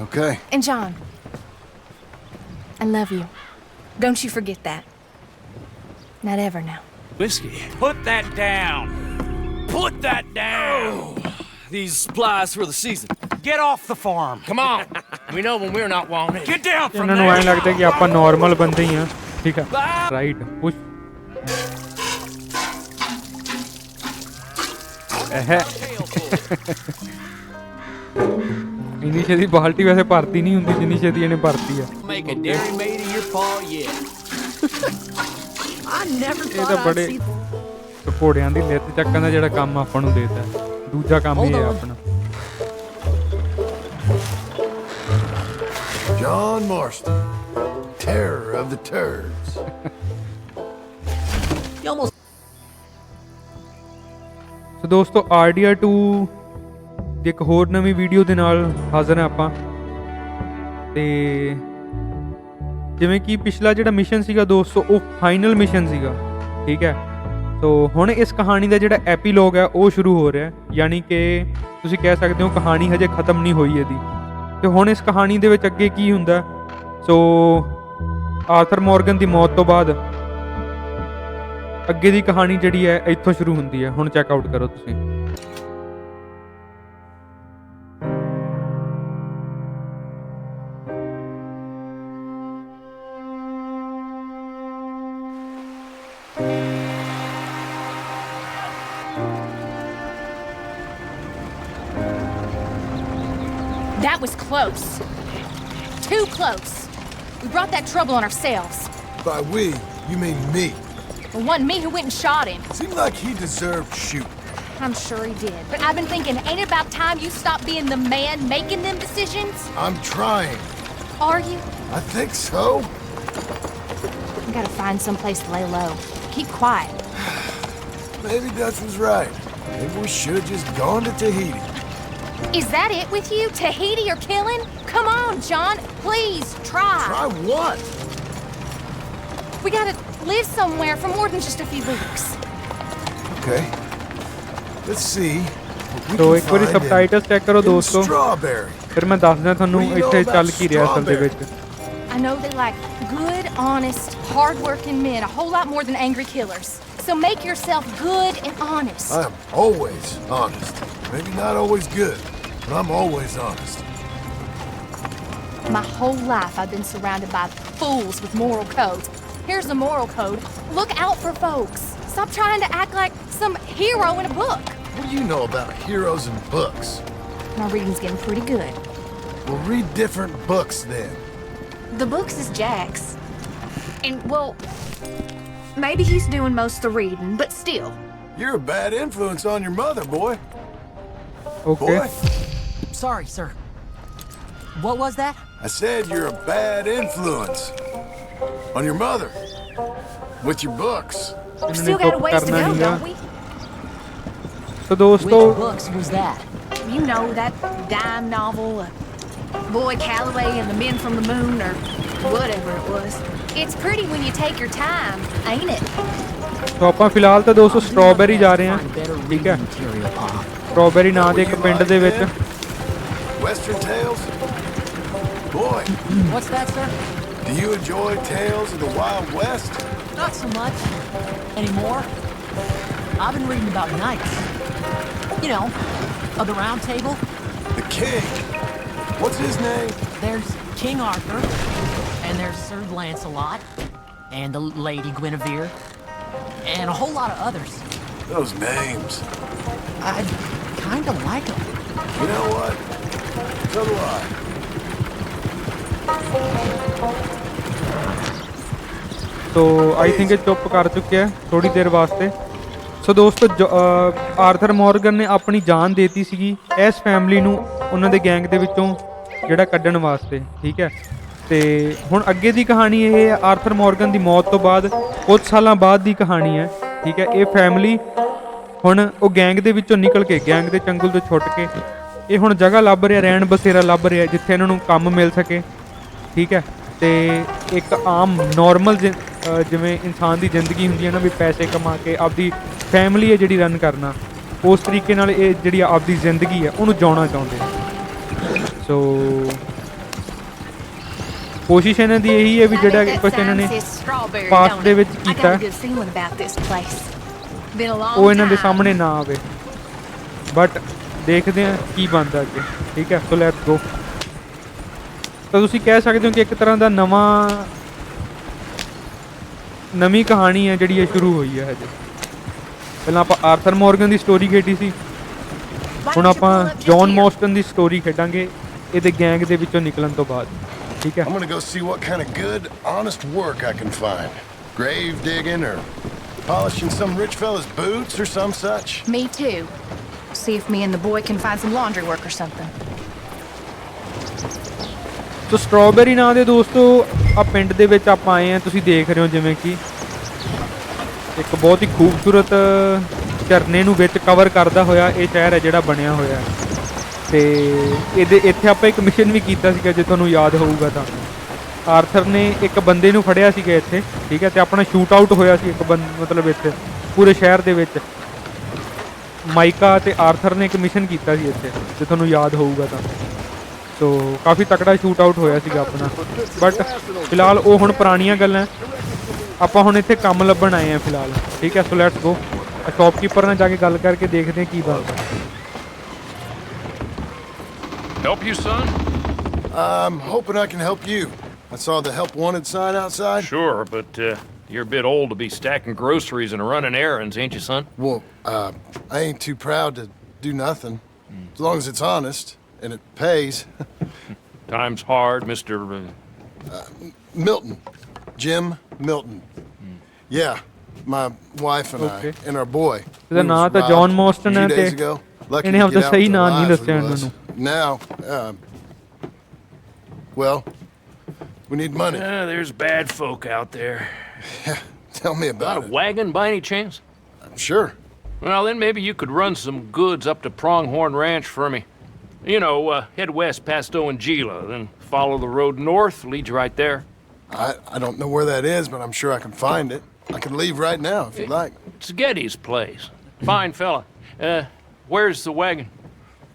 Okay. And John, I love you. Don't you forget that. Not ever now. Whiskey. Put that down. Put that down. Oh, these supplies for the season. Get off the farm. Come on. we know when we're not wanted. Get down from there. इन्हें लगता है कि आप normal बंदे ही हैं, ठीक है? Right. Push. है ਇੰਨੀ ਛੇਤੀ ਬਾਲਟੀ ਵੈਸੇ ਭਰਤੀ ਨਹੀਂ ਹੁੰਦੀ ਜਿੰਨੀ ਛੇਤੀ ਇਹਨੇ ਭਰਤੀ ਆ। ਇਹ ਤਾਂ ਬੜੇ ਘੋੜਿਆਂ ਦੀ ਲਿੱਤ ਚੱਕਣ ਦਾ ਜਿਹੜਾ ਕੰਮ ਆਪਾਂ ਨੂੰ ਦੇਤਾ ਦੂਜਾ ਕੰਮ ਇਹ ਹੈ ਆਪਣਾ। John Marston, terror of the turds. so ਦੋਸਤੋ RDR2 ਤੇ ਇੱਕ ਹੋਰ ਨਵੀਂ ਵੀਡੀਓ ਦੇ ਨਾਲ ਹਾਜ਼ਰ ਹਾਂ ਆਪਾਂ। ਤੇ ਜਿਵੇਂ ਕਿ ਪਿਛਲਾ ਜਿਹੜਾ ਮਿਸ਼ਨ ਸੀਗਾ ਦੋਸਤੋ, ਉਹ ਫਾਈਨਲ ਮਿਸ਼ਨ ਸੀਗਾ, ਠੀਕ ਹੈ? ਤੋ ਹੁਣ ਇਸ ਕਹਾਣੀ ਦਾ ਜਿਹੜਾ ਐਪੀਲੌਗ ਹੈ, ਉਹ ਸ਼ੁਰੂ ਹੋ ਰਿਹਾ ਹੈ। ਯਾਨੀ ਕਿ ਤੁਸੀਂ ਕਹਿ ਸਕਦੇ ਹੋ ਕਹਾਣੀ ਹਜੇ ਖਤਮ ਨਹੀਂ ਹੋਈ ਇਹਦੀ। ਤੇ ਹੁਣ ਇਸ ਕਹਾਣੀ ਦੇ ਵਿੱਚ ਅੱਗੇ ਕੀ ਹੁੰਦਾ ਸੋ ਆਰਥਰ ਮੋਰਗਨ ਦੀ ਮੌਤ ਤੋਂ ਬਾਅਦ ਅੱਗੇ ਦੀ ਕਹਾਣੀ ਜਿਹੜੀ ਹੈ, ਇੱਥੋਂ ਸ਼ੁਰੂ ਹੁੰਦੀ ਹੈ। ਹੁਣ ਚੈੱਕ ਆਊਟ ਕਰੋ ਤੁਸੀਂ। Close. Too close. We brought that trouble on ourselves. By we, you mean me. The wasn't me who went and shot him. Seemed like he deserved shooting. I'm sure he did. But I've been thinking, ain't it about time you stop being the man making them decisions? I'm trying. Are you? I think so. We gotta find some place to lay low. Keep quiet. Maybe Dutch was right. Maybe we should have just gone to Tahiti. Is that it with you? Tahiti or killing? Come on, John. Please, try. Try what? We gotta live somewhere for more than just a few weeks. Okay. Let's see. what we so can ਇੱਕ ਵਾਰੀ find in- ਸਬਟਾਈਟਲਸ check ਕਰੋ in ਦੋਸਤੋ Strawberry. ਫਿਰ ਮੈਂ ਦੱਸਦਾ ਤੁਹਾਨੂੰ What do you know ਇੱਥੇ about ਚੱਲ ਕੀ ਰਿਹਾ ਅਸਲ ਦੇ ਵਿੱਚ I know they like good, honest, hard-working men a whole lot more than angry killers. So make yourself good and honest. I'm always honest. Maybe not always good, but I'm always honest. My whole life I've been surrounded by fools with moral codes. Here's the moral code. Look out for folks. Stop trying to act like some hero in a book. What do you know about heroes and books? My reading's getting pretty good. We'll read different books then. The books is Jack's. And, well, maybe he's doing most of the reading, but still. You're a bad influence on your mother, boy. Okay. Boy, sorry, sir. What was that? I said you're a bad influence on your mother with your books. We ਇਹਨਾਂ ਨੇ still got a ਚੁੱਪ ways to ਕਰਨਾ go, ਨਹੀਂਗਾ don't we? ਸੋ ਦੋਸਤੋ Which books was that? You know, that dime novel, uh, Boy Calloway and the Men from the Moon, or whatever it was. It's pretty when you take your time, ain't it? ਸੋ ਆਪਾਂ ਫਿਲਹਾਲ ਤਾਂ ਦੋਸਤੋ strawberry ਜਾ ਰਹੇ ਹਾਂ Find better ਠੀਕ ਹੈ reading material, Pop. Strawberry ਨਾਂ ਦੇ ਇੱਕ ਪਿੰਡ ਦੇ ਵਿੱਚ Western tales? Boy, What's that, sir? do you enjoy tales of the Wild West? Not so much. Anymore. I've been reading about knights. You know, of the Round Table. The King. What's his name? There's King Arthur, and there's Sir Lancelot, and the Lady Guinevere, and a whole lot of others. Those names. I kind of like them. You know what? So I think ਇਹ ਚੁੱਪ ਕਰ ਚੁੱਕਿਆ ਥੋੜੀ ਦੇਰ ਵਾਸਤੇ ਸੋ ਦੋਸਤੋ Arthur Morgan ਨੇ ਆਪਣੀ ਜਾਨ ਦੇਤੀ ਸੀਗੀ ਇਸ ਫੈਮਿਲੀ ਨੂੰ ਉਹਨਾਂ ਦੇ ਗੈਂਗ ਦੇ ਵਿੱਚੋਂ ਜਿਹੜਾ ਕੱਢਣ ਵਾਸਤੇ ਠੀਕ ਹੈ ਤੇ ਹੁਣ ਅੱਗੇ ਦੀ ਕਹਾਣੀ ਇਹ ਹੈ ਆਰਥਰ ਮੋਰਗਨ ਦੀ ਮੌਤ ਤੋਂ ਬਾਅਦ ਕੁਝ ਸਾਲਾਂ ਬਾਅਦ ਦੀ ਕਹਾਣੀ ਹੈ ਠੀਕ ਹੈ ਇਹ ਫੈਮਿਲੀ ਹੁਣ ਉਹ ਗੈਂਗ ਦੇ ਵਿੱਚੋਂ ਨਿਕਲ ਕੇ ਗੈਂਗ ਦੇ ਚੰਗਲ ਤੋਂ ਛੁੱਟ ਕੇ ਇਹ ਹੁਣ ਜਗ੍ਹਾ ਲੱਭ ਰਿਹਾ ਰਹਿਣ ਬਸੇਰਾ ਲੱਭ ਰਿਹਾ ਜਿੱਥੇ ਇਹਨਾਂ ਨੂੰ ਕੰਮ ਮਿਲ ਸਕੇ ਠੀਕ ਹੈ? ਤੇ ਇੱਕ ਆਮ ਨਾਰਮਲ ਜਿਵੇਂ ਇਨਸਾਨ ਦੀ ਜ਼ਿੰਦਗੀ ਹੁੰਦੀ ਹੈ ਨਾ ਵੀ ਪੈਸੇ ਕਮਾ ਕੇ ਆਪਦੀ ਫੈਮਿਲੀ ਹੈ ਜਿਹੜੀ ਰਨ ਕਰਨਾ ਉਸ ਤਰੀਕੇ ਨਾਲ ਇਹ ਜਿਹੜੀ ਆਪਦੀ ਜ਼ਿੰਦਗੀ ਹੈ ਉਹਨੂੰ ਜਿਉਣਾ ਚਾਹੁੰਦੇ ਆ। ਸੋ ਕੋਸ਼ਿਸ਼ ਇਹਨਾਂ ਦੀ ਇਹੀ ਹੈ ਵੀ ਜਿਹੜਾ ਕੁਝ ਇਹਨਾਂ ਨੇ past ਦੇ ਵਿੱਚ ਕੀਤਾ ਉਹ ਇਹਨਾਂ ਦੇ ਸਾਹਮਣੇ ਨਾ ਆਵੇ। ਬਟ ਦੇਖਦੇ ਹਾਂ ਕੀ ਬਣਦਾ ਅੱਗੇ ਠੀਕ ਹੈ ਸੋ ਲੈਟਸ ਗੋ ਤਾਂ ਤੁਸੀਂ ਕਹਿ ਸਕਦੇ ਹੋ ਕਿ ਇੱਕ ਤਰ੍ਹਾਂ ਦਾ ਨਵਾਂ ਨਵੀਂ ਕਹਾਣੀ ਹੈ ਜਿਹੜੀ ਇਹ ਸ਼ੁਰੂ ਹੋਈ ਹੈ ਹਜੇ ਪਹਿਲਾਂ ਆਪਾਂ ਆਰਥਰ ਮੋਰਗਨ ਦੀ ਸਟੋਰੀ ਖੇਡੀ ਸੀ ਹੁਣ ਆਪਾਂ ਜੌਨ ਮੌਸਟਨ ਦੀ ਸਟੋਰੀ ਖੇਡਾਂਗੇ ਇਹਦੇ ਗੈਂਗ ਦੇ ਵਿੱਚੋਂ ਨਿਕਲਣ ਤੋਂ ਬਾਅਦ ਠੀਕ ਹੈ I'm gonna go see what kind of good, honest work I can find. Grave digging or polishing some rich fella's boots or some such. Me too. See if me and the boy can find some laundry work or something. So strawberry ਨਾਂ ਦੇ ਦੋਸਤੋ, ਆ ਪਿੰਡ ਦੇ ਵਿੱਚ ਆਪਾਂ ਆਏ ਆ ਤੁਸੀਂ ਦੇਖ ਰਹੇ ਹੋ ਜਿਵੇਂ ਕਿ ਇੱਕ ਬਹੁਤ ਹੀ ਖੂਬਸੂਰਤ ਝਰਨੇ ਨੂੰ ਵਿੱਚ ਕਵਰ ਕਰਦਾ ਹੋਇਆ ਇਹ ਸ਼ਹਿਰ ਹੈ ਜਿਹੜਾ ਬਣਿਆ ਹੋਇਆ ਹੈ। ਤੇ ਇਹਦੇ, ਇੱਥੇ ਆਪਾਂ ਇੱਕ ਮਿਸ਼ਨ ਵੀ ਕੀਤਾ ਸੀਗਾ, ਜੇ ਤੁਹਾਨੂੰ ਯਾਦ ਹੋਊਗਾ ਤਾਂ। ਆਰਥਰ ਨੇ ਇੱਕ ਬੰਦੇ ਨੂੰ ਫੜਿਆ ਸੀਗਾ ਇੱਥੇ, ਠੀਕ ਹੈ, ਤੇ ਆਪਣਾ ਸ਼ੂਟ ਆਊਟ ਹੋਇਆ ਸੀ ਇੱਕ ਬੰਦ ਮਤਲਬ ਇੱਥੇ, ਪੂਰੇ ਸ਼ਹਿਰ ਦੇ ਵਿੱਚ। ਮਾਈਕਾ ਤੇ ਆਰਥਰ ਨੇ ਇੱਕ ਮਿਸ਼ਨ ਕੀਤਾ ਸੀ ਇੱਥੇ ਜੇ ਤੁਹਾਨੂੰ ਯਾਦ ਹੋਊਗਾ ਤਾਂ ਸੋ ਕਾਫੀ ਤਕੜਾ ਸ਼ੂਟ ਆਊਟ ਹੋਇਆ ਸੀਗਾ ਆਪਣਾ ਬਟ ਫਿਲਹਾਲ ਉਹ ਹੁਣ ਪੁਰਾਣੀਆਂ ਗੱਲਾਂ। ਆਪਾਂ ਹੁਣ ਇੱਥੇ ਕੰਮ ਲੱਭਣ ਆਏ ਆ ਫਿਲਹਾਲ ਠੀਕ ਹੈ ਸੋ ਲੈਟਸ ਗੋ ਸ਼ਾਪਕੀਪਰ ਨਾਲ ਜਾ ਕੇ ਗੱਲ ਕਰਕੇ ਦੇਖਦੇ ਹਾਂ ਕੀ ਬਣਦਾ Help you, son? I'm hoping I can help you. I saw the help wanted sign outside. Sure, but uh, You're a bit old to be stacking groceries and running errands, ain't you, son? Well, uh, I ain't too proud to do nothing. As long as it's honest and it pays. Time's hard, Mr. Uh, uh, Milton. Jim Milton. Yeah, my wife and Okay. I and our boy. We was નામ John Mostyn two days ago. Lucky to get out of સહી lives we was. Now, uh, well, we need money. Ah, there's bad folk out there. Yeah, tell me Got about a it. wagon by any chance? I'm sure. Well, then maybe you could run some goods up to Pronghorn Ranch for me. You know, uh, head west past Owanjila, then follow the road north, leads you right there. I, I don't know where that is, but I'm sure I can find it. I can leave right now if you'd like. It's Getty's place. Fine fella. Uh, where's the wagon?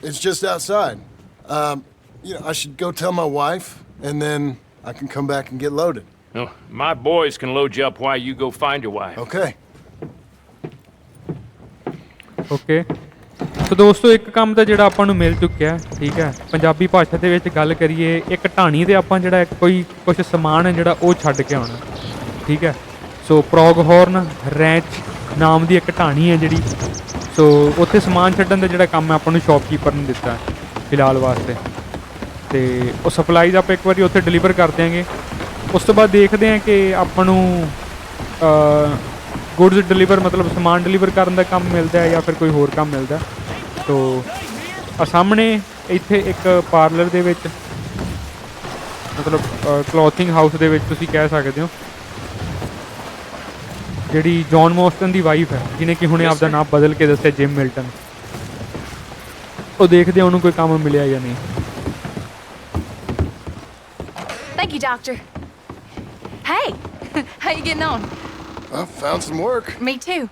It's just outside. Um, you know, I should go tell my wife, and then I can come back and get loaded. Oh, my boys can load you up while you go find your wife. Okay. Okay so ਦੋਸਤੋ ਇੱਕ ਕੰਮ ਤਾਂ ਜਿਹੜਾ ਆਪਾਂ ਨੂੰ ਮਿਲ ਚੁੱਕਿਆ ਹੈ, ਠੀਕ ਹੈ ਪੰਜਾਬੀ ਭਾਸ਼ਾ ਦੇ ਵਿੱਚ ਗੱਲ ਕਰੀਏ ਇੱਕ ਢਾਣੀ ਤੇ ਆਪਾਂ ਜਿਹੜਾ ਇੱਕ ਕੋਈ ਕੁਝ ਸਮਾਨ ਹੈ ਜਿਹੜਾ ਉਹ ਛੱਡ ਕੇ ਆਉਣਾ ਠੀਕ ਹੈ ਸੋ ਪ੍ਰੋਗਹੌਰਨ ਰੈਂਚ ਨਾਮ ਦੀ ਇੱਕ ਢਾਣੀ ਹੈ ਜਿਹੜੀ ਸੋ ਉੱਥੇ ਸਮਾਨ ਛੱਡਣ ਦਾ ਜਿਹੜਾ ਕੰਮ ਹੈ ਆਪਾਂ ਨੂੰ ਸ਼ਾਪਕੀਪਰ ਨੇ ਦਿੱਤਾ ਹੈ ਫਿਲਹਾਲ ਵਾਸਤੇ ਤੇ ਉਹ ਸਪਲਾਈਜ਼ ਆਪਾਂ ਇੱਕ ਵਾਰੀ ਉੱਥੇ ਡਿਲੀਵਰ ਕਰ ਦਿਆਂਗੇ ਉਸ ਤੋਂ ਬਾਅਦ ਦੇਖਦੇ ਹਾਂ ਕਿ ਆਪਾਂ ਨੂੰ ਗੁੱਡਸ ਡਿਲੀਵਰ ਮਤਲਬ ਸਮਾਨ ਡਿਲੀਵਰ ਕਰਨ ਦਾ ਕੰਮ ਮਿਲਦਾ ਹੈ ਜਾਂ ਫਿਰ ਕੋਈ ਹੋਰ ਕੰਮ ਮਿਲਦਾ। ਤੋ ਆ ਸਾਹਮਣੇ ਇੱਥੇ ਇੱਕ ਪਾਰਲਰ ਦੇ ਵਿੱਚ ਮਤਲਬ ਕਲੋਥਿੰਗ ਹਾਊਸ ਦੇ ਵਿੱਚ ਤੁਸੀਂ ਕਹਿ ਸਕਦੇ ਹੋ ਜਿਹੜੀ ਜੌਨ ਮੋਸਟਨ ਦੀ ਵਾਈਫ ਹੈ ਜਿਹਨੇ ਕਿ ਹੁਣੇ ਆਪਦਾ ਨਾਮ ਬਦਲ ਕੇ ਦੱਸਿਆ ਜਿਮ ਮਿਲਟਨ ਉਹ ਦੇਖਦੇ ਆ ਉਹਨੂੰ ਕੋਈ ਕੰਮ ਮਿਲਿਆ ਜਾਂ ਨਹੀਂ Thank you, Doctor. Hey, how you getting on? I found some work. Me too.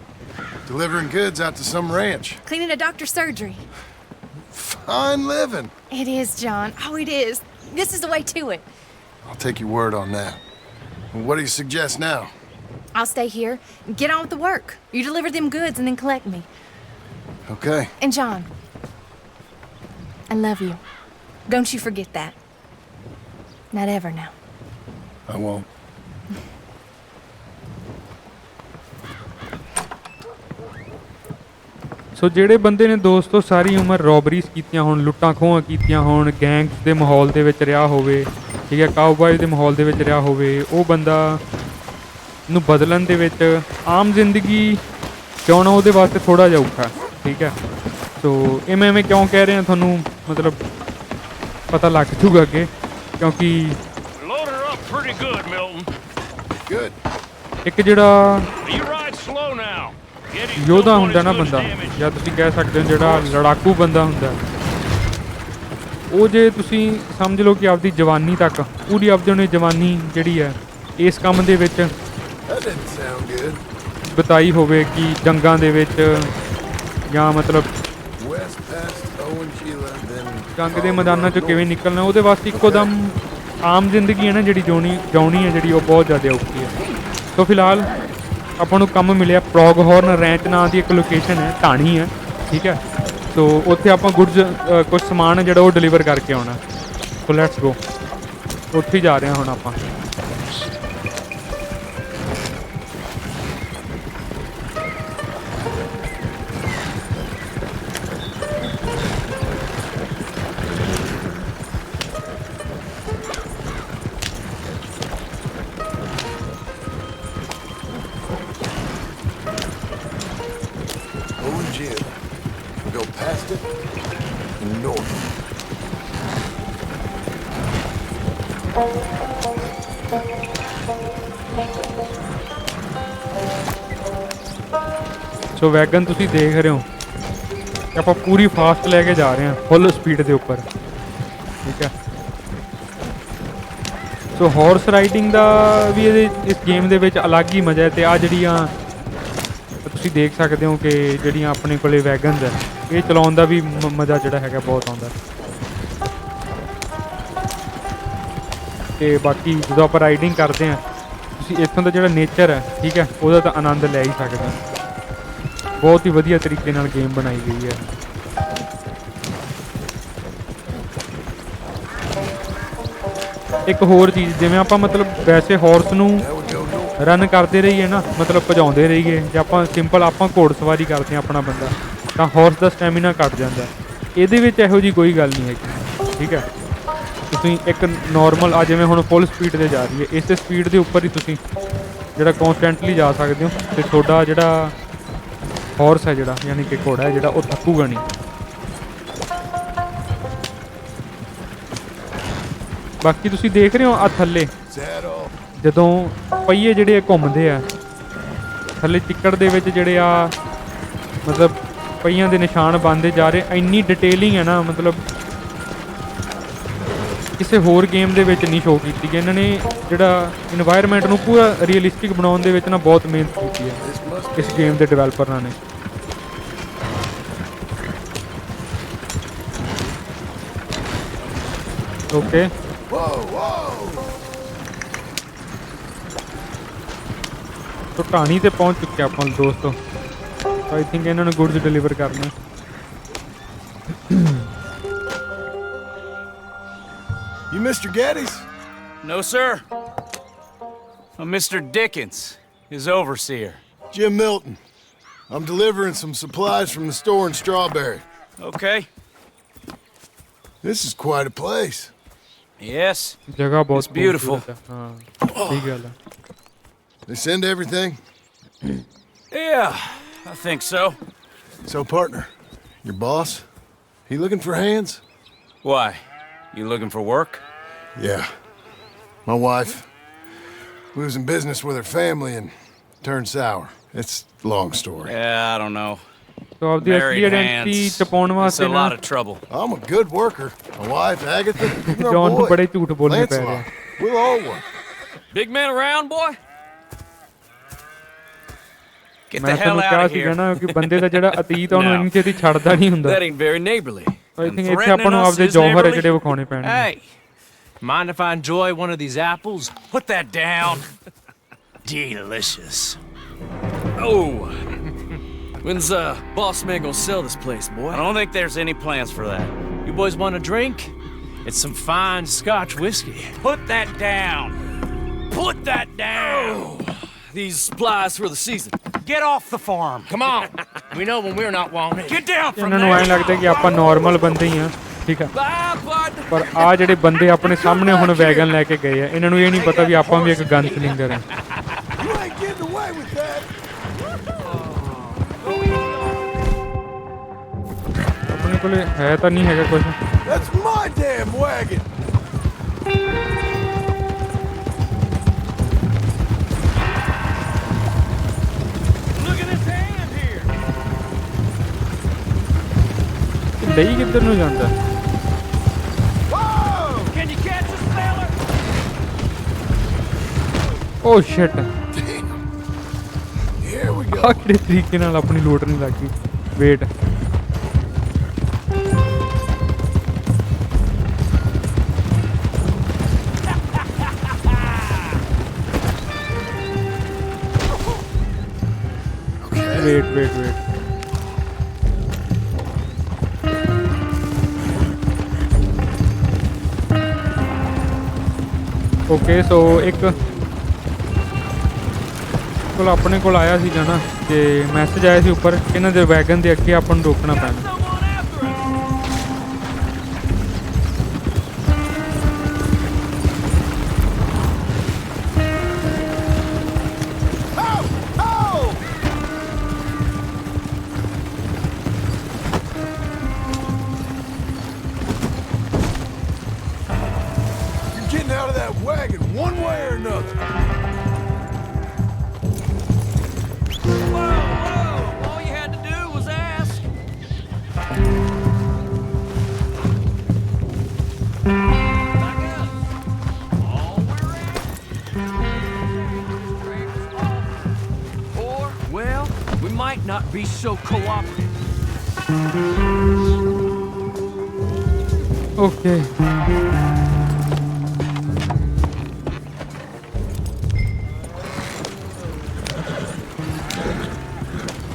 Delivering goods out to some ranch. Cleaning a doctor's surgery. Fine living. It is, John. Oh, it is. This is the way to it. I'll take your word on that. What do you suggest now? I'll stay here. And get on with the work. You deliver them goods and then collect me. Okay. And John, I love you. Don't you forget that. Not ever now. I won't. So ਜਿਹੜੇ ਬੰਦੇ ਨੇ ਦੋਸਤੋ ਸਾਰੀ ਉਮਰ ਰੋਬਰੀਜ਼ ਕੀਤੀਆਂ ਹੋਣ, ਲੁੱਟਾਂ ਖੋਹਾਂ ਕੀਤੀਆਂ ਹੋਣ ਗੈਂਗਸ ਦੇ ਮਾਹੌਲ ਦੇ ਵਿੱਚ ਰਿਹਾ ਹੋਵੇ, ਠੀਕ ਹੈ ਕਾਊਬਾਈ ਦੇ ਮਾਹੌਲ ਦੇ ਵਿੱਚ ਰਿਹਾ ਹੋਵੇ, ਉਹ ਬੰਦਾ ਨੂੰ ਬਦਲਣ ਦੇ ਵਿੱਚ ਆਮ ਜ਼ਿੰਦਗੀ ਜਿਉਣਾ ਉਹਦੇ ਵਾਸਤੇ ਥੋੜਾ ਜਿਹਾ ਔਖਾ, ਠੀਕ ਹੈ। ਸੋ ਇਹ ਮੈਂ ਐਵੇਂ ਕਿਉਂ ਕਹਿ ਰਿਹਾ ਤੁਹਾਨੂੰ, ਮਤਲਬ ਪਤਾ ਲੱਗ ਜੂਗਾ ਅੱਗੇ, ਕਿਉਂਕਿ Loaded her up pretty good, Milton. Good. ਇੱਕ ਜਿਹੜਾ ਯੋਧਾ ਹੁੰਦਾ ਨਾ ਬੰਦਾ. ਜਾਂ ਤੁਸੀਂ ਕਹਿ ਸਕਦੇ ਹੋ ਜਿਹੜਾ ਲੜਾਕੂ ਬੰਦਾ ਹੁੰਦਾ ਉਹ ਜੇ ਤੁਸੀਂ ਸਮਝ ਲਓ ਕਿ ਆਪਦੀ ਜਵਾਨੀ ਤੱਕ ਪੂਰੀ ਆਪਦੀ ਉਹਨੇ ਜਵਾਨੀ ਜਿਹੜੀ ਹੈ ਇਸ ਕੰਮ ਦੇ ਵਿੱਚ. ਬਿਤਾਈ ਹੋਵੇ ਕਿ ਜੰਗਾਂ ਦੇ ਵਿੱਚ ਜਾਂ ਮਤਲਬ. ਜੰਗ ਦੇ ਮੈਦਾਨਾਂ ਚੋਂ ਕਿਵੇਂ ਨਿਕਲਣਾ ਉਹਦੇ ਵਾਸਤੇ ਇੱਕੋ ਦਮ ਆਮ ਜ਼ਿੰਦਗੀ ਹੈ ਨਾ ਜਿਹੜੀ ਜਿਉਣੀ ਜਿਉਣੀ ਹੈ ਜਿਹੜੀ ਉਹ ਬਹੁਤ ਜ਼ਿਆਦਾ ਔਖੀ ਹੈ। ਸੋ ਫਿਲਹਾਲ ਆਪਾਂ ਨੂੰ ਕੰਮ ਮਿਲਿਆ ਪ੍ਰੋਗ ਹਾਰਨ ਰੈਂਚ ਨਾਂ ਦੀ ਇੱਕ ਲੋਕੇਸ਼ਨ ਹੈ, ਢਾਣੀ ਹੈ, ਠੀਕ ਹੈ। ਸੋ ਉੱਥੇ ਆਪਾਂ ਗੁੱਡਸ ਕੁਝ ਸਮਾਨ ਹੈ ਜਿਹੜਾ ਉਹ ਡਿਲੀਵਰ ਕਰਕੇ ਆਉਣਾ। ਸੋ ਲੈਟਸ ਗੋ ਉੱਥੇ ਜਾ ਰਹੇ ਹਾਂ ਹੁਣ ਆਪਾਂ। ਸੋ ਵੈਗਨ, ਤੁਸੀਂ ਦੇਖ ਰਹੇ ਹੋ ਆਪਾਂ ਪੂਰੀ ਫਾਸਟ ਲੈ ਕੇ ਜਾ ਰਹੇ ਹਾਂ ਫੁੱਲ ਸਪੀਡ ਦੇ ਉੱਪਰ। ਠੀਕ ਹੈ? ਸੋ ਹਾਰਸ ਰਾਈਡਿੰਗ ਦਾ ਵੀ ਇਹਦੇ, ਇਸ ਗੇਮ ਦੇ ਵਿੱਚ ਅਲੱਗ ਹੀ ਮਜ਼ਾ ਹੈ ਤੇ ਆ ਜਿਹੜੀਆਂ ਤੁਸੀਂ ਦੇਖ ਸਕਦੇ ਹੋ ਕਿ ਜਿਹੜੀਆਂ ਆਪਣੇ ਕੋਲੇ ਵੈਗਨਸ ਹੈ, ਇਹ ਚਲਾਉਣ ਦਾ ਵੀ ਮ- ਮਜ਼ਾ ਜਿਹੜਾ ਹੈਗਾ ਬਹੁਤ ਆਉਂਦਾ। ਤੇ ਬਾਕੀ ਜਦੋਂ ਆਪਾਂ ਰਾਈਡਿੰਗ ਕਰਦੇ ਹਾਂ, ਤੁਸੀਂ ਇੱਥੋਂ ਦਾ ਜਿਹੜਾ ਨੇਚਰ ਹੈ, ਠੀਕ ਹੈ, ਉਹਦਾ ਤਾਂ ਆਨੰਦ ਲੈ ਹੀ ਸਕਦੇ ਹੋ। ਬਹੁਤ ਹੀ ਵਧੀਆ ਤਰੀਕੇ ਨਾਲ ਗੇਮ ਬਣਾਈ ਗਈ ਹੈ। ਇੱਕ ਹੋਰ ਚੀਜ਼, ਜਿਵੇਂ ਆਪਾਂ ਮਤਲਬ ਵੈਸੇ ਹਾਰਸ ਨੂੰ ਰਨ ਕਰਦੇ ਰਹੀਏ ਨਾ, ਮਤਲਬ ਭਜਾਉਂਦੇ ਰਹੀਏ, ਜੇ ਆਪਾਂ ਸਿੰਪਲ ਆਪਾਂ ਘੋੜ ਸਵਾਰੀ ਕਰਦੇ ਹਾਂ ਆਪਣਾ ਬੰਦਾ, ਤਾਂ ਹਾਰਸ ਦਾ ਸਟੈਮਿਨਾ ਘਟ ਜਾਂਦਾ। ਇਹਦੇ ਵਿੱਚ ਇਹੋ ਜੀ ਕੋਈ ਗੱਲ ਨਹੀਂ ਹੈਗੀ, ਠੀਕ ਹੈ? ਤੁਸੀਂ ਇੱਕ ਨਾਰਮਲ ਆ ਜਿਵੇਂ ਹੁਣ ਫੁੱਲ ਸਪੀਡ ਤੇ ਜਾ ਰਹੀ ਹੈ ਇਸ ਸਪੀਡ ਦੇ ਉੱਪਰ ਹੀ ਤੁਸੀਂ ਜਿਹੜਾ ਕਨਸਟੈਂਟਲੀ ਜਾ ਸਕਦੇ ਹੋ, ਤੇ ਤੁਹਾਡਾ ਜਿਹੜਾ ਹਾਰਸ ਹੈ ਜਿਹੜਾ, ਯਾਨੀ ਕਿ ਘੋੜਾ ਹੈ ਜਿਹੜਾ ਉਹ ਥੱਕੂਗਾ ਨਹੀਂ। ਬਾਕੀ ਤੁਸੀਂ ਦੇਖ ਰਹੇ ਹੋ ਆ ਥੱਲੇ, ਜਦੋਂ ਪਹੀਏ ਜਿਹੜੇ ਘੁੰਮਦੇ ਆ, ਥੱਲੇ ਚਿੱਕੜ ਦੇ ਵਿੱਚ ਜਿਹੜੇ ਆ, ਮਤਲਬ ਪਹੀਆਂ ਦੇ ਨਿਸ਼ਾਨ ਬਣਦੇ ਜਾ ਰਹੇ, ਇੰਨੀ ਡਿਟੇਲਿੰਗ ਹੈ ਨਾ, ਮਤਲਬ ਕਿਸੇ ਹੋਰ ਗੇਮ ਦੇ ਵਿੱਚ ਨਹੀਂ ਸ਼ੋਅ ਕੀਤੀ ਗਈ। ਇਹਨਾਂ ਨੇ ਜਿਹੜਾ এনवायरमेंट ਨੂੰ ਪੂਰਾ ਰੀਅਲਿਸਟਿਕ ਬਣਾਉਣ ਦੇ ਵਿੱਚ ਨਾ ਬਹੁਤ ਮਿਹਨਤ ਕੀਤੀ ਹੈ ਇਸ ਗੇਮ ਦੇ ਡਿਵੈਲਪਰਾਂ ਨੇ। ਓਕੇ ਤੋ ਟਾਣੀ ਤੇ ਪਹੁੰਚ ਚੁੱਕੇ ਆਪਾਂ ਦੋਸਤੋ। ਆਈ ਥਿੰਕ ਇਹਨਾਂ ਨੂੰ ਗੁੱਡਸ ਡਿਲੀਵਰ ਕਰਨਾ। You Mr. Geddes? No, sir. I'm Mr. Dickens, his overseer. Jim Milton. I'm delivering some supplies from the store in Strawberry. Okay. This is quite a place. Yes. It's beautiful. They send everything? yeah, I think so. So, partner, your boss, he looking for hands? Why? You looking for work? Yeah. My wife. We was in business with her family and turned sour. It's a long story. Yeah, I don't know. ਸੋ ਆਪਦੀ ਅਸਲੀ Married ਆਇਡੈਂਟੀ hands. ਛਪਾਉਣ It's ਵਾਸਤੇ a ਨਾ lot of trouble. I'm a good worker. My wife, Agatha, and our John ਨੂੰ boy, ਬੜੇ ਝੂਠ ਬੋਲਣੇ ਪੈ ਰਹੇ Lancelot. We'll all work. Big man around, boy? Get ਮੈਂ the hell ਤੁਹਾਨੂੰ out ਕਿਹਾ of ਸੀਗਾ here. ਨਾ ਕਿ ਬੰਦੇ ਦਾ ਜਿਹੜਾ ਅਤੀਤ ਆ ਉਹਨੂੰ No. ਇੰਨੀ ਛੇਤੀ ਛੱਡਦਾ ਨਹੀਂ ਹੁੰਦਾ That ain't very neighborly. I And think ਇੱਥੇ ਆਪਾਂ threatening ਨੂੰ us ਆਪਦੇ is ਜੌਹਰ ਹੈ neighborly? ਜਿਹੜੇ ਵਿਖਾਉਣੇ ਪੈਣਗੇ Hey, mind if I enjoy one of these apples? Put that down. Delicious. Oh. When's uh boss man gonna sell this place, boy? I don't think there's any plans for that. You boys want a drink? It's some fine Scotch whiskey. Put that down. Put that down. These supplies for the season. Get off the farm. Come on. we know when we're not wanted. Get down from ਇਹਨਾਂ ਨੂੰ ਐਂ ਲੱਗਦਾ ਕਿ ਆਪਾਂ normal ਬੰਦੇ ਹੀ ਆ ਠੀਕ ਆ Bye, bud. ਪਰ ਆ ਜਿਹੜੇ ਬੰਦੇ ਆਪਣੇ ਸਾਹਮਣੇ ਹੁਣ ਵੈਗਨ ਲੈ ਕੇ ਗਏ ਆ ਇਹਨਾਂ ਨੂੰ ਇਹ ਨਹੀਂ ਪਤਾ ਵੀ ਆਪਾਂ ਵੀ ਇੱਕ ਗਨ ਸਲਿੰਗਰ ਆ You ain't getting away with that. ਆਪਣੇ ਕੋਲੇ ਹੈ ਤਾਂ ਨਹੀਂ ਹੈਗਾ ਕੁਝ That's my damn wagon. ਡਈ ਕਿੱਧਰ ਨੂੰ ਜਾਂਦਾ? ਓ ਸ਼ਿਟ ਆ ਕਿਹੜੇ ਤਰੀਕੇ ਨਾਲ ਆਪਣੀ ਲੋਟ ਨਹੀਂ ਲੱਗੀ wait wait wait wait okay so ਇੱਕ ਕੋਲ ਆਪਣੇ ਕੋਲ ਆਇਆ ਸੀ ਨਾ ਤੇ ਮੈਸੇਜ ਆਇਆ ਸੀ ਉੱਪਰ ਕਿ ਇਹਨਾਂ ਦੇ ਵੈਗਨ ਦੇ ਅੱਗੇ ਆਪਾਂ ਨੂੰ ਰੋਕਣਾ ਪੈਣਾ।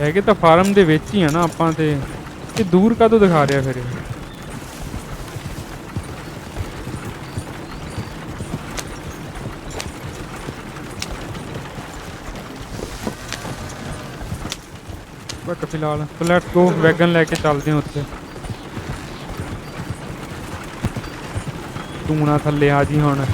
ਹੈਗੇ ਤਾਂ ਫਾਰਮ ਦੇ ਵਿੱਚ ਹੀ ਆ ਨਾ ਆਪਾਂ ਤੇ। ਇਹ ਦੂਰ ਕਦੋਂ ਦਿਖਾ ਰਿਹਾ ਫਿਰ ਇਹ? ਬਟ ਫਿਲਹਾਲ ਸੋ ਲੈਟਸ ਗੋ ਵੈਗਨ ਲੈ ਕੇ ਚੱਲਦੇ ਹਾਂ ਉੱਥੇ। ਤੂੰ ਥੱਲੇ ਆ ਜੀ ਹੁਣ।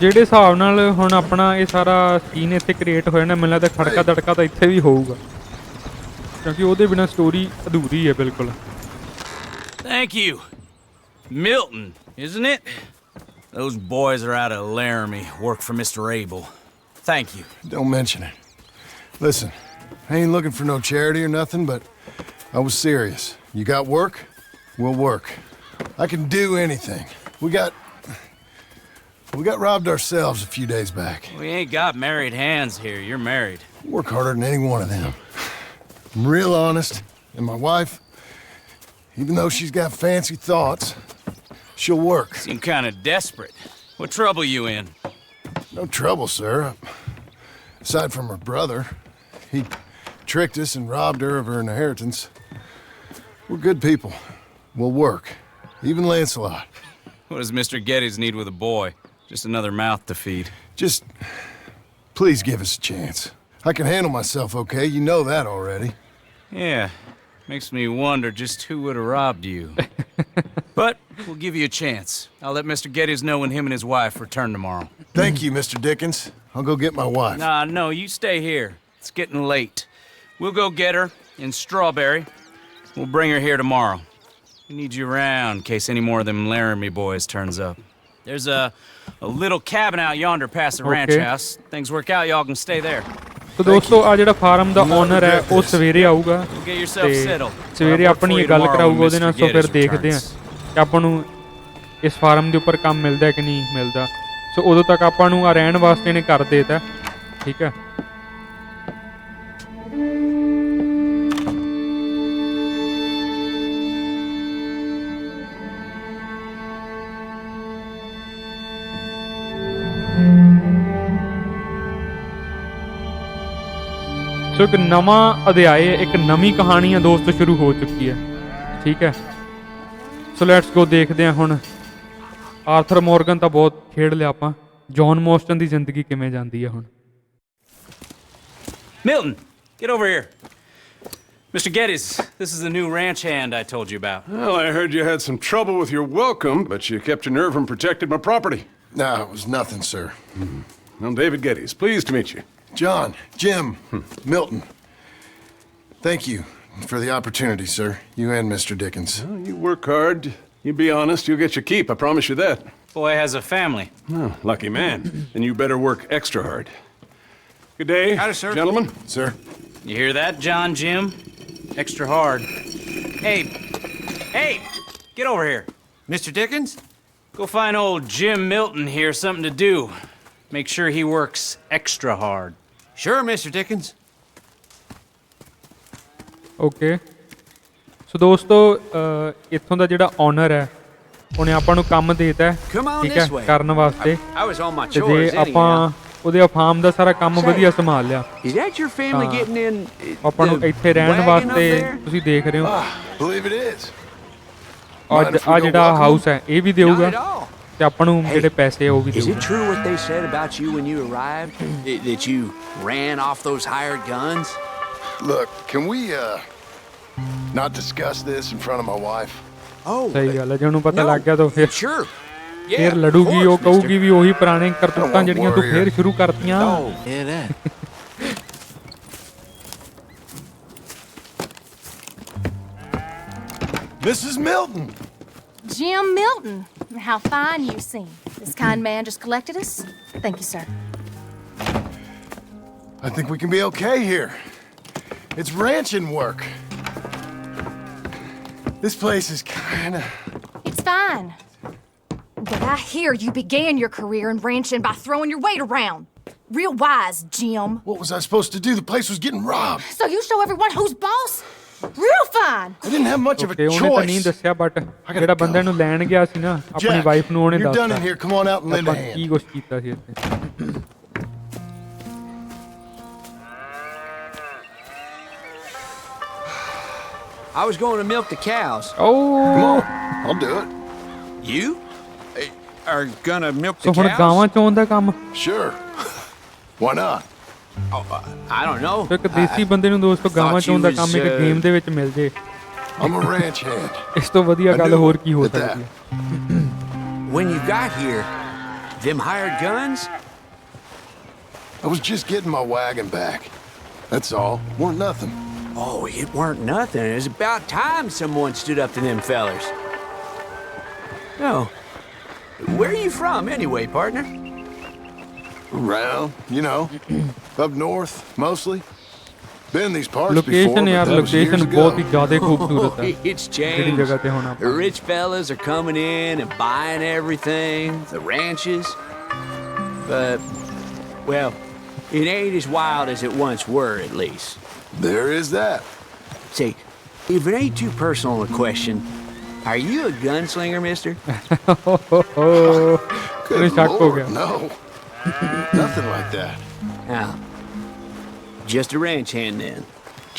ਜਿਹੜੇ ਹਿਸਾਬ ਨਾਲ ਹੁਣ ਆਪਣਾ ਇਹ ਸਾਰਾ ਸੀਨ ਇੱਥੇ ਕ੍ਰੀਏਟ ਹੋਇਆ ਨਾ ਮੈਨੂੰ ਲੱਗਦਾ ਖੜਕਾ ਦੜਕਾ ਤਾਂ ਇੱਥੇ ਵੀ ਹੋਊਗਾ ਕਿਉਂਕਿ ਉਹਦੇ ਬਿਨਾ ਸਟੋਰੀ ਅਧੂਰੀ ਹੈ ਬਿਲਕੁਲ Thank you. Milton, isn't it? Those boys are out of Laramie, work for Mr. Abel. Thank you. Don't mention it. Listen, I ain't looking for no charity or nothing, but I was serious. You got work? We'll work. I can do anything. We got. we got robbed ourselves a few days back. We ain't got married hands here. You're married. Work harder than any one of them. I'm real honest, and my wife, even though she's got fancy thoughts, she'll work. Seem kind of desperate. What trouble you in? No trouble, sir. Aside from her brother, he tricked us and robbed her of her inheritance. We're good people. We'll work. Even Lancelot. What does Mr. Geddes need with a boy? Just another mouth to feed. Just please give us a chance. I can handle myself okay. You know that already. Yeah, makes me wonder just who would have robbed you. but we'll give you a chance. I'll let Mr. Geddes know when him and his wife return tomorrow. Thank you, Mr. Dickens. I'll go get my wife. Nah, no, you stay here. It's getting late. We'll go get her in Strawberry. We'll bring her here tomorrow. We need you around in case any more of them Laramie boys turns up. There's a, a little cabin out yonder past the ranch Okay. house. Things work out, y'all can stay there. ਸੋ ਦੋਸਤੋ ਆ ਜਿਹੜਾ farm ਦਾ owner ਹੈ ਉਹ. ਸਵੇਰੇ ਆਊਗਾ Get yourself ਤੇ settled. ਸਵੇਰੇ I'll work ਆਪਣੀ for ਇਹ you ਗੱਲ tomorrow ਕਰਾਊਗਾ when ਉਹਦੇ ਨਾਲ Mr. ਸੋ ਫਿਰ Geddes ਦੇਖਦੇ ਹਾਂ returns. ਕਿ ਆਪਾਂ ਨੂੰ ਇਸ ਫਾਰਮ ਦੇ ਉੱਪਰ ਕੰਮ ਮਿਲਦਾ ਹੈ ਕਿ ਨਹੀਂ ਮਿਲਦਾ ਸੋ ਉਦੋਂ ਤੱਕ ਆਪਾਂ ਨੂੰ ਆ ਰਹਿਣ ਵਾਸਤੇ ਇਹਨੇ ਕਰ ਦੇਤਾ ਠੀਕ ਹੈ ਸੋ ਇੱਕ ਨਵਾਂ ਅਧਿਆਏ ਇੱਕ ਨਵੀਂ ਕਹਾਣੀ ਆ ਦੋਸਤੋ ਸ਼ੁਰੂ ਹੋ ਚੁੱਕੀ ਹੈ ਠੀਕ ਹੈ ਸੋ ਲੈਟਸ ਗੋ ਦੇਖਦੇ ਹਾਂ ਹੁਣ ਆਰਥਰ ਮੋਰਗਨ ਤਾਂ ਬਹੁਤ ਖੇਡ ਲਿਆ ਆਪਾਂ ਜੌਨ ਮੋਸਟਨ ਦੀ ਜ਼ਿੰਦਗੀ ਕਿਵੇਂ ਜਾਂਦੀ ਹੈ ਹੁਣ Milton, get over here. Mr. Geddes, this is the new ranch hand I told you about. Well, I heard you had some trouble with your welcome, but you kept your nerve and protected my property. No, it was nothing, sir. I'm David Geddes. Pleased to meet you. John, Jim, Milton. Thank you for the opportunity, sir. You and Mr. Dickens. Well, you work hard. You be honest, you'll get your keep. I promise you that. Boy has a family. Oh, lucky man. then you better work extra hard. Good day, Howdy, sir. gentlemen. Sir? You hear that, John Jim? Extra hard. Hey, hey, get over here. Mr. Dickens? Go find old Jim Milton here something to do. Make sure he works extra hard. Sure, Mr. Dickens. Okay so ਦੋਸਤੋ ਅ, ਇੱਥੋਂ ਦਾ ਜਿਹੜਾ owner ਹੈ ਉਹਨੇ ਆਪਾਂ ਨੂੰ ਕੰਮ ਦੇਤਾ ਹੈ Come on ਠੀਕ ਹੈ this way. ਕਰਨ ਵਾਸਤੇ I was on my ਤੇ chores ਜੇ ਆਪਾਂ anyhow. ਉਹਦੇ ਫਾਰਮ ਦਾ ਸਾਰਾ ਕੰਮ ਵਧੀਆ ਸੰਭਾਲ ਲਿਆ Is that your family Uh, getting in uh, ਆਪਾਂ ਨੂੰ the ਇੱਥੇ ਰਹਿਣ wagon up ਵਾਸਤੇ there? ਤੁਸੀਂ ਦੇਖ ਰਹੇ ਹੋ Ah, believe it is. ਅੱਜ Mind if we ਆ go ਜਿਹੜਾ welcome ਹਾਊਸ ਹੈ ਇਹ ਵੀ Not ਦੇਊਗਾ at all. ਤੇ ਆਪਾਂ ਨੂੰ ਜਿਹੜੇ ਪੈਸੇ ਆ ਉਹ ਵੀ Is it ਦੇਊਗਾ true what they said about you when you arrived? Th- that you ran off those hired guns? Look, can we, uh, not discuss this in front of my wife? Oh, ਸਹੀ ਗੱਲ ਹੈ ਜੇ ਉਹਨੂੰ ਪਤਾ no, ਲੱਗ ਗਿਆ ਤਾਂ ਫਿਰ Sure. Yeah, ਫਿਰ of ਲੜੂਗੀ ਉਹ course, ਕਹੂਗੀ mister. ਵੀ ਉਹੀ ਪੁਰਾਣੇ ਕਰਤੂਤਾਂ ਜਿਹੜੀਆਂ ਤੂੰ ਫੇਰ ਸ਼ੁਰੂ ਕਰਤੀਆਂ Oh, yeah, that. Mrs. Milton! Jim Milton. How fine you seem. This kind man just collected us. Thank you, sir. I think we can be okay here. It's ranching work. This place is kinda. It's fine. But I hear you began your career in ranching by throwing your weight around. Real wise, Jim. What was I supposed to do? The place was getting robbed. So you show everyone who's boss? Real fine. I didn't have much of a okay ਉਹਨੇ ਤਾਂ ਨਹੀਂ choice. ਦੱਸਿਆ but ਜਿਹੜਾ ਬੰਦਾ ਇਹਨੂੰ ਲੈਣ ਗਿਆ ਸੀ ਨਾ ਆਪਣੀ Jack, ਵਾਈਫ ਨੂੰ ਉਹਨੇ you're done in ਦੱਸਤਾ here. Come on out and lend a ਆਪਾਂ ਕੀ hand. ਕੁਛ ਕੀਤਾ ਸੀ ਇੱਥੇ I was going to milk the cows. O I'll do it. You eh, are gonna milk so the ਹੁਣ cows? ਗਾਵਾਂ ਚੋਂ ਦਾ ਕੰਮ Sure. Why not? Oh, uh, I don't know. ਸੋ ਇੱਕ ਦੇਸੀ ਬੰਦੇ ਨੂੰ ਦੋਸਤੋ ਗਾਵਾਂ thought ਚੋਂ you ਦਾ was, ਕੰਮ ਇੱਕ uh, ਗੇਮ ਦੇ ਵਿੱਚ ਮਿਲ ਜੇ I'm a ranch hand. ਇਸ ਤੋਂ ਵਧੀਆ I ਗੱਲ knew ਹੋਰ ਕੀ ਹੋ at that. ਸਕਦੀ ਹੈ When you got here, them hired guns? I was just getting my wagon back. That's all. Weren't nothing. Oh, it weren't nothing. It was about time someone stood up to them fellers. No. Where are you from, anyway, partner? Around, you know, up north mostly. Been these parts location before, location both. It's changed. The rich fellas are coming in and buying everything, the ranches. But well, it ain't as wild as it once were, at least. There is that. Say, if it ain't too personal a question, are you a gunslinger, mister? Good Lord, no. Nothing like that. Now, just a ranch hand then.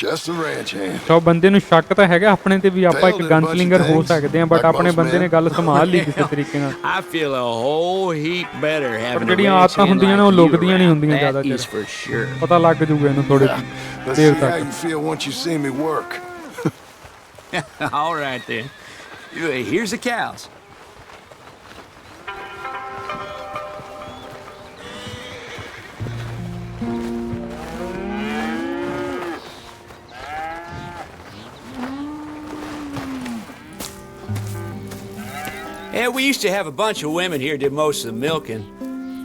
Just a ranch hand. ਸੋ ਬੰਦੇ ਨੂੰ ਸ਼ੱਕ ਤਾਂ ਹੈਗਾ ਆਪਣੇ ਤੇ ਵੀ ਆਪਾਂ ਇੱਕ Tell them a bunch of ਗਨਸਲਿੰਗਰ ਹੋ things, ਸਕਦੇ ਹਾਂ ਬਟ like ਆਪਣੇ most ਬੰਦੇ ਨੇ men. ਗੱਲ ਸੰਭਾਲ ਲਈ ਕਿਸੇ ਤਰੀਕੇ ਨਾਲ I feel a whole heap better having a ਜਿਹੜੀਆਂ ranch ਆਦਤਾਂ hand ਹੁੰਦੀਆਂ ਨੇ, ਉਹ like you ਲੁਕਦੀਆਂ ਨਹੀਂ around. ਹੁੰਦੀਆਂ That ਜ਼ਿਆਦਾ is ਚਿਰ। for sure. ਪਤਾ ਲੱਗ ਜੂਗਾ ਇਹਨੂੰ ਥੋੜੇ Yeah. Let's ਦੇਰ see how ਤੱਕ you feel once you see me work. All right then. Here's the cows. Yeah, we used to have a bunch of women here did most of the milking.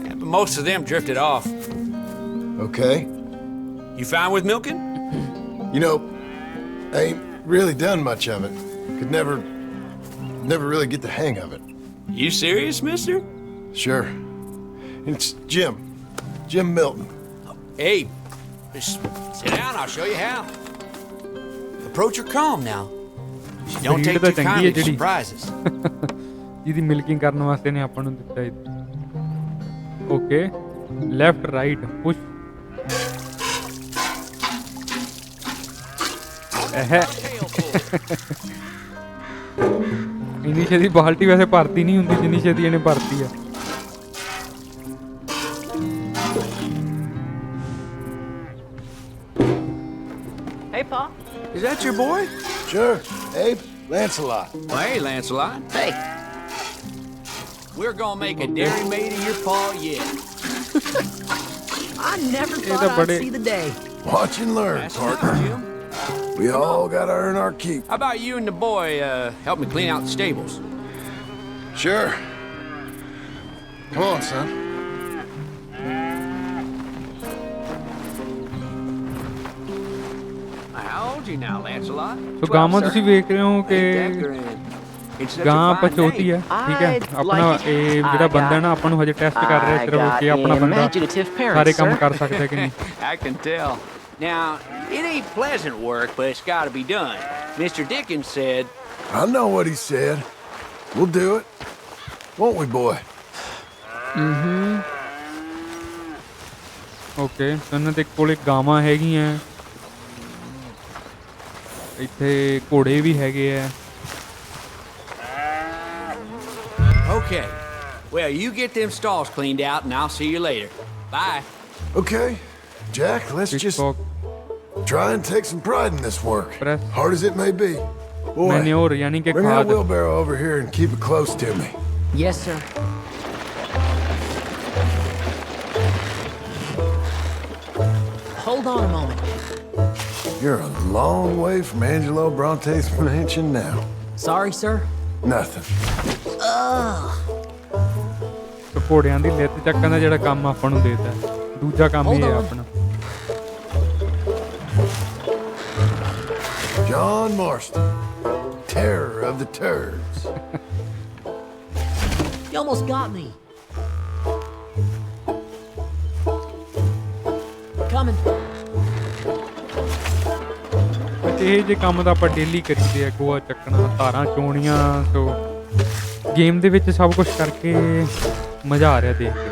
But most of them drifted off. Okay. You fine with milking? You know, I ain't really done much of it. Could never, never really get the hang of it. You serious, mister? Sure. It's Jim. Jim Milton. Hey, just sit down. I'll show you how. Approach her calm now. She don't take too kindly to surprises. ਜਿਹਦੀ milking ਕਰਨ ਵਾਸਤੇ ਨੇ ਆਪਾਂ ਨੂੰ ਦਿੱਤਾ ਇੱਥੇ okay left right push ਇਹ ਇੰਨੀ ਛੇਤੀ ਬਾਲਟੀ ਵੈਸੇ ਭਰਤੀ ਨਹੀਂ ਹੁੰਦੀ ਜਿੰਨੀ ਛੇਤੀ ਇਹਨੇ ਭਰਤੀ ਆ Hey, Pa. Is that your boy? Sure. Abe, Lancelot. Well, hey, Lancelot. Hey. We're gonna make a dairy maid of your paw yet. I never ਤਾਂ thought I'd ਬੜੇ- see the day. Watch and learn, That's partner. enough, Jim. We all gotta earn our keep. How about you and the boy uh, help me clean out the stables? Sure. Come on, son. How old you now, Lancelot? ਸੋ ਗਾਵਾਂ ਤੁਸੀਂ ਵੇਖ ਰਹੇ ਹੋ ਕਿ ਗਾਂ name. ਹੈ ਠੀਕ ਹੈ ਆਪਣਾ. ਇਹ ਜਿਹੜਾ ਬੰਦਾ got- ਨਾ ਆਪਾਂ ਨੂੰ ਹਜੇ ਟੈਸਟ ਕਰ ਰਿਹਾ ਸਿਰਫ got ਕਿ ਆਪਣਾ ਬੰਦਾ ਸਾਰੇ ਕੰਮ. ਕਰ ਸਕਦਾ ਕਿ ਨਹੀਂ I can tell. Now, it ain't pleasant work, but it's got to be done. Mr. Dickens said, I know what he said. We'll do it. Won't we, boy? Okay ਤਾਂ ਇਹਨਾਂ ਦੇ ਕੋਲੇ ਗਾਵਾਂ ਹੈਗੀਆਂ ਇੱਥੇ ਘੋੜੇ ਵੀ ਹੈਗੇ ਆ Okay. Well, you get them stalls cleaned out, and I'll see you later. Bye. Okay. Jack, let's just try and take some pride in this work, hard as it may be. Boy, bring that wheelbarrow over here and keep it close to me. Yes, sir. Hold on a moment. You're a long way from Angelo Bronte's mansion now. Sorry, sir. Nothing. ਤੇ ਘੋੜਿਆਂ ਦੀ ਲਿੱਤ ਚੱਕਣ ਦਾ ਜਿਹੜਾ ਕੰਮ ਆਪਾਂ ਨੂੰ ਦੇਤਾ ਦੂਜਾ ਕੰਮ ਇਹ ਹੈ. ਆਪਣਾ John Marston, terror of the turds. You almost got me. Coming. ਇਹ ਜੇ ਕੰਮ ਤਾਂ ਆਪਾਂ ਡੇਲੀ ਕਰੀਦੇ ਆ ਗੋਆ ਚੱਕਣਾ ਤਾਰਾਂ ਚੋਣੀਆਂ ਸੋ ਗੇਮ ਦੇ ਵਿੱਚ ਸਭ ਕੁਝ ਕਰਕੇ ਮਜ਼ਾ ਆ ਰਿਹਾ ਦੇਖ ਕੇ।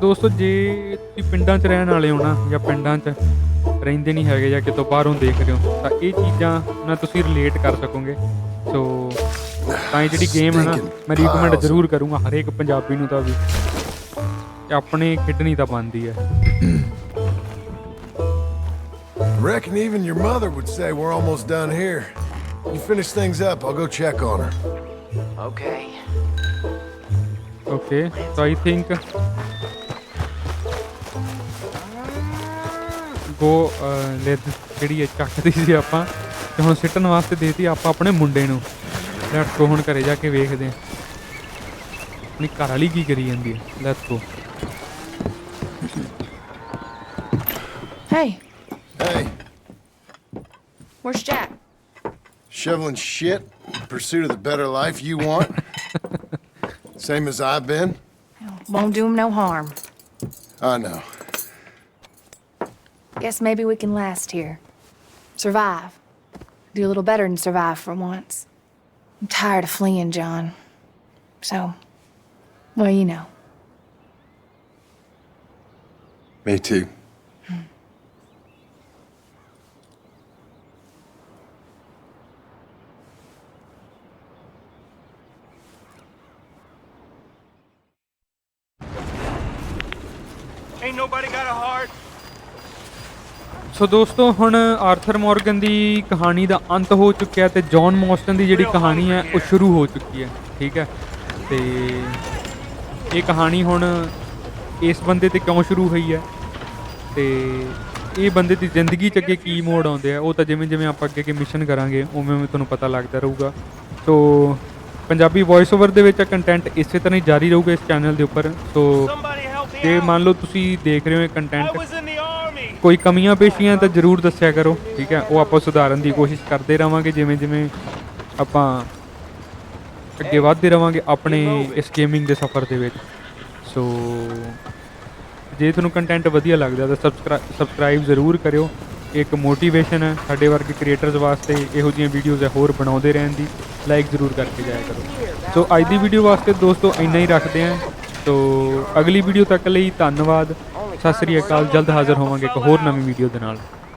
ਦੋਸਤੋ ਜੇ ਤੁਸੀਂ ਪਿੰਡਾਂ 'ਚ ਰਹਿਣ ਵਾਲੇ ਹੋ ਨਾ ਜਾਂ ਪਿੰਡਾਂ 'ਚ ਰਹਿੰਦੇ ਨਹੀਂ ਹੈਗੇ ਜਾਂ ਕਿਤੋਂ ਬਾਹਰੋਂ ਦੇਖ ਰਹੇ ਹੋ ਤਾਂ ਇਹ ਚੀਜ਼ਾਂ ਨਾਲ ਤੁਸੀਂ ਰਿਲੇਟ ਕਰ ਸਕੋਗੇ। ਸੋ ਤਾਂ ਇਹ ਜਿਹੜੀ ਗੇਮ ਹੈ ਨਾ ਮੈਂ ਰੀਕਮੈਂਡ ਜ਼ਰੂਰ ਕਰੂੰਗਾ ਹਰੇਕ ਪੰਜਾਬੀ ਨੂੰ ਤਾਂ ਵੀ। ਆਪਣੇ ਖੇਡਣੀ ਤਾਂ ਬਣਦੀ ਹੈ। Reckon even your mother would say we're almost done here. You finish things up, I'll go check on her. Okay. Okay, so I think ਗੋ ਲੈ ਜਿਹੜੀ ਇਹ ਚੱਕਦੀ ਸੀ ਆਪਾਂ ਤੇ ਹੁਣ ਸਿੱਟਣ ਵਾਸਤੇ ਦੇਤੀ ਆਪਾਂ ਆਪਣੇ ਮੁੰਡੇ ਨੂੰ ਲੈਟਸ ਗੋ ਹੁਣ ਘਰੇ ਜਾ ਕੇ ਵੇਖਦੇ ਹਾਂ ਆਪਣੀ ਘਰ ਵਾਲੀ ਕੀ ਕਰੀ ਜਾਂਦੀ ਹੈ let's go Hey, Hey, where's Jack? Shoveling shit in pursuit of the better life you want? Same as I've been? Won't do him no harm. I know. Guess maybe we can last here. Survive. Do a little better than survive for once. I'm tired of fleeing, John. So, well, you know. Me too. So ਦੋਸਤੋ ਹੁਣ Arthur Morgan ਦੀ ਕਹਾਣੀ ਦਾ ਅੰਤ ਹੋ ਚੁੱਕਿਆ ਤੇ John ਮੌਸਟਨ ਦੀ ਜਿਹੜੀ ਕਹਾਣੀ ਹੈ ਉਹ ਸ਼ੁਰੂ ਹੋ ਚੁੱਕੀ ਹੈ ਠੀਕ ਹੈ? ਤੇ ਇਹ ਕਹਾਣੀ ਹੁਣ ਇਸ ਬੰਦੇ ਤੇ ਕਿਉਂ ਸ਼ੁਰੂ ਹੋਈ ਹੈ? ਤੇ ਇਹ ਬੰਦੇ ਦੀ ਜ਼ਿੰਦਗੀ 'ਚ ਅੱਗੇ ਕੀ ਮੋੜ ਆਉਂਦੇ ਆ? ਉਹ ਤਾਂ ਜਿਵੇਂ ਜਿਵੇਂ ਆਪਾਂ ਅੱਗੇ ਅੱਗੇ ਮਿਸ਼ਨ ਕਰਾਂਗੇ ਉਵੇਂ ਉਵੇਂ ਤੁਹਾਨੂੰ ਪਤਾ ਲੱਗਦਾ ਰਹੂਗਾ। ਸੋ ਪੰਜਾਬੀ ਵੌਇਸ ਓਵਰ ਦੇ ਵਿੱਚ ਕੰਟੈਂਟ ਇਸੇ ਤਰ੍ਹਾਂ ਹੀ ਜਾਰੀ ਰਹੂਗਾ ਇਸ ਚੈਨਲ ਦੇ ਉੱਪਰ। ਸੋ ਜੇ ਮੰਨ ਲਓ ਤੁਸੀਂ ਦੇਖ ਰਹੇ ਹੋ ਇਹ ਕੰਟੈਂਟ ਕੋਈ ਕਮੀਆਂ ਪੇਸ਼ੀਆਂ ਤਾਂ ਜ਼ਰੂਰ ਦੱਸਿਆ ਕਰੋ ਠੀਕ ਹੈ? ਉਹ ਆਪਾਂ ਸੁਧਾਰਨ ਦੀ ਕੋਸ਼ਿਸ਼ ਕਰਦੇ ਰਵਾਂਗੇ ਜਿਵੇਂ ਜਿਵੇਂ ਆਪਾਂ ਅੱਗੇ ਵਧਦੇ ਰਵਾਂਗੇ ਆਪਣੇ ਇਸ ਗੇਮਿੰਗ ਦੇ ਸਫ਼ਰ ਦੇ ਵਿੱਚ। ਸੋ ਜੇ ਤੁਹਾਨੂੰ ਕੰਟੈਂਟ ਵਧੀਆ ਲੱਗਦਾ ਤਾਂ ਸਬਸਕ੍ਰਾਈਬ ਜ਼ਰੂਰ ਕਰਿਓ। ਇੱਕ ਮੋਟੀਵੇਸ਼ਨ ਹੈ ਸਾਡੇ ਵਰਗੇ ਕ੍ਰੀਏਟਰਸ ਵਾਸਤੇ ਇਹੋ ਜਿਹੀਆਂ ਵੀਡੀਓਜ਼ ਹੈ ਹੋਰ ਬਣਾਉਂਦੇ ਰਹਿਣ ਦੀ। ਲਾਈਕ ਜ਼ਰੂਰ ਕਰਕੇ ਜਾਇਆ ਕਰੋ। ਸੋ ਅੱਜ ਦੀ ਵੀਡੀਓ ਵਾਸਤੇ ਦੋਸਤੋ ਇੰਨਾ ਹੀ ਰੱਖਦੇ ਹਾਂ। ਸੋ ਅਗਲੀ ਵੀਡੀਓ ਤੱਕ ਲਈ ਧੰਨਵਾਦ। ਸਤਿ ਸ੍ਰੀ ਅਕਾਲ। ਜਲਦ ਹਾਜ਼ਰ ਹੋਵਾਂਗੇ ਇੱਕ ਹੋਰ ਨਵੀਂ ਵੀਡੀਓ ਦੇ ਨਾਲ।